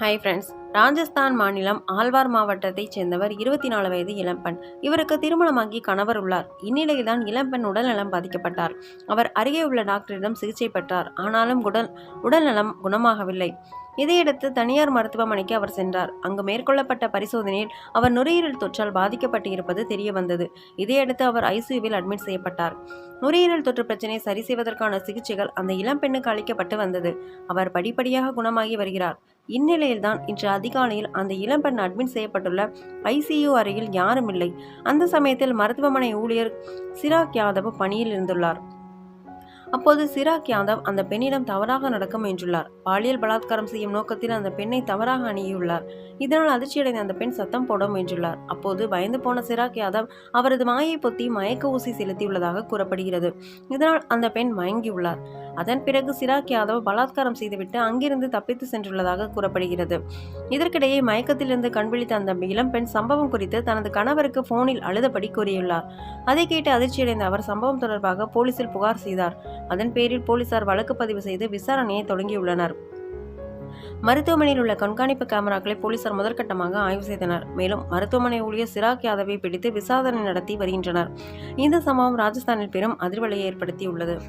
Hi friends Rajasthan மாநிலம் ஆழ்வார் மாவட்டத்தைச் சேர்ந்தவர் இருபத்தி நாலு வயது இளம்பெண். இவருக்கு திருமணமாகி கணவர் உள்ளார். இந்நிலையில்தான் இளம்பெண் உடல்நலம் பாதிக்கப்பட்டார். அவர் அருகே உள்ள டாக்டரிடம் சிகிச்சை பெற்றார். ஆனாலும் உடல் உடல்நலம் குணமாகவில்லை. இதையடுத்து தனியார் மருத்துவமனைக்கு அவர் சென்றார். அங்கு மேற்கொள்ளப்பட்ட பரிசோதனையில் அவர் நுரையீரல் தொற்றால் பாதிக்கப்பட்டு இருப்பது தெரிய வந்தது இதையடுத்து அவர் ஐசியூவில் அட்மிட் செய்யப்பட்டார். நுரையீரல் தொற்று பிரச்சனையை சரி செய்வதற்கான சிகிச்சைகள் அந்த இளம்பெண்ணுக்கு அளிக்கப்பட்டு வந்தது. அவர் படிப்படியாக குணமாகி வருகிறார். இந்நிலையில்தான் இன்று அதிகாலையில் அந்த இளம்பெண் அட்மிட் செய்யப்பட்டுள்ள ஐசியு அறையில் யாரும் இல்லை. அந்த சமயத்தில் மருத்துவமனை ஊழியர் சிராக் யாதவ் பணியில் இருந்துள்ளார். அப்போது சிராக் யாதவ் அந்த பெண்ணிடம் தவறாக நடக்க முயன்றுள்ளார். பாலியல் பலாத்காரம் செய்யும் நோக்கத்தில் அந்த பெண்ணை தவறாக அணுகியுள்ளார். இதனால் அதிர்ச்சியடைந்த அந்த பெண் சத்தம் போட முயன்றுள்ளார். அப்போது பயந்து போன சிராக் யாதவ் அவரது மாயை பொத்தி மயக்க ஊசி செலுத்தியுள்ளதாக கூறப்படுகிறது. இதனால் அந்த பெண் மயங்கியுள்ளார். அதன் பிறகு சிராக் யாதவ் பலாத்காரம் செய்துவிட்டு அங்கிருந்து தப்பித்து சென்றுள்ளதாக கூறப்படுகிறது. இதற்கிடையே மயக்கத்திலிருந்து கண்விழித்த அந்த இளம்பெண் சம்பவம் குறித்து தனது கணவருக்கு போனில் அழுதபடி கூறியுள்ளார். அதை கேட்டு அதிர்ச்சியடைந்த அவர் சம்பவம் தொடர்பாக போலீசில் புகார் செய்தார். அதன் பேரில் போலீசார் வழக்கு பதிவு செய்து விசாரணையை தொடங்கியுள்ளனர். மருத்துவமனையில் உள்ள கண்காணிப்பு கேமராக்களை போலீசார் முதற்கட்டமாக ஆய்வு செய்தனர். மேலும் மருத்துவமனை ஊழியர் சிராக் யாதவை பிடித்து விசாரணை நடத்தி வருகின்றனர். இந்த சம்பவம் ராஜஸ்தானில் பெரும் அதிர்வலையை ஏற்படுத்தியுள்ளது.